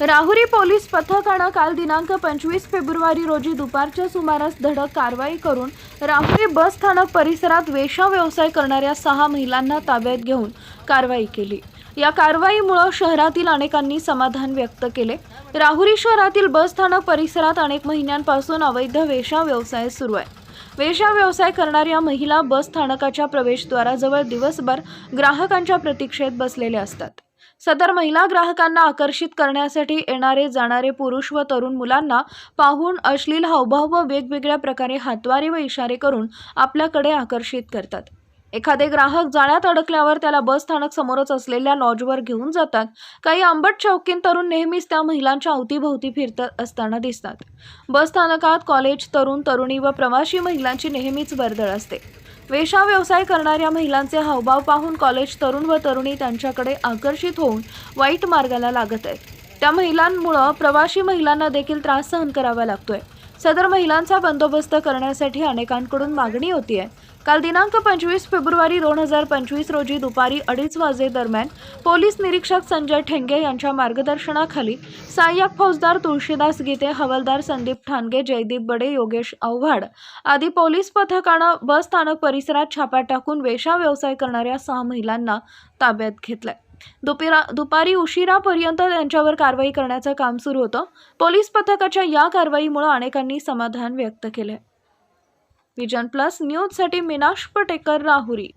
Rahuri police पथकानं काल दिनांक पंचवीस फेब्रुवारी रोजी दुपारच्या सुमारास धडक कारवाई करून राहुरी बस स्थानक परिसरात वेशा व्यवसाय करणाऱ्या सहा महिलांना ताब्यात घेऊन कारवाई केली. या कारवाईमुळं शहरातील अनेकांनी समाधान व्यक्त केले. राहुरी शहरातील बस स्थानक परिसरात अनेक महिन्यांपासून अवैध वेशा व्यवसाय सुरू आहे. वेशा व्यवसाय करणाऱ्या महिला बस स्थानकाच्या प्रवेशद्वाराजवळ दिवसभर ग्राहकांच्या प्रतीक्षेत बसलेल्या असतात. सदर महिला ग्राहकांना आकर्षित करण्यासाठी येणारे जाणारे पुरुष व तरुण मुलांना पाहून अश्लील हावभाव व वेगवेगळ्या प्रकारे हातवारे व इशारे करून आपल्याकडे आकर्षित करतात. एखादे ग्राहक जाण्यात अडकल्यावर त्याला बस स्थानक समोरच असलेल्या लॉजवर घेऊन जातात. काही आंबट चौकीन तरुण नेहमीच त्या महिलांच्या अवतीभोवती फिरत असताना दिसतात. बस स्थानकात कॉलेज तरुण तरुणी व प्रवासी महिलांची नेहमीच वर्दळ असते. वेशा व्यवसाय करणाऱ्या महिलांचे हावभाव पाहून कॉलेज तरुण व तरुणी त्यांच्याकडे आकर्षित होऊन वाईट मार्गाला लागत आहेत. त्या महिलांमुळं प्रवासी महिलांना देखील त्रास सहन करावा लागतोय. सदर महिलांचा बंदोबस्त करण्यासाठी अनेकांकडून मागणी होती आहे काल दिनांक पंचवीस फेब्रुवारी दोन हजार पंचवीस रोजी दुपारी अडीच वाजे दरम्यान पोलीस निरीक्षक संजय ठेंगे यांच्या मार्गदर्शनाखाली सहाय्यक फौजदार तुळशीदास गीते हवालदार संदीप ठाणगे जयदीप बडे योगेश आव्हाड आदी पोलीस पथकानं बस स्थानक परिसरात छापा टाकून वेशा व्यवसाय करणाऱ्या सहा महिलांना ताब्यात घेतलाय. दुपिरा दुपारी उशिरापर्यंत त्यांच्यावर कारवाई करण्याचं काम सुरू होतं. पोलीस पथकाच्या या कारवाईमुळे अनेकांनी समाधान व्यक्त केले विजन प्लस न्यूजसाठी मीनाक्ष पटेकर राहुरी.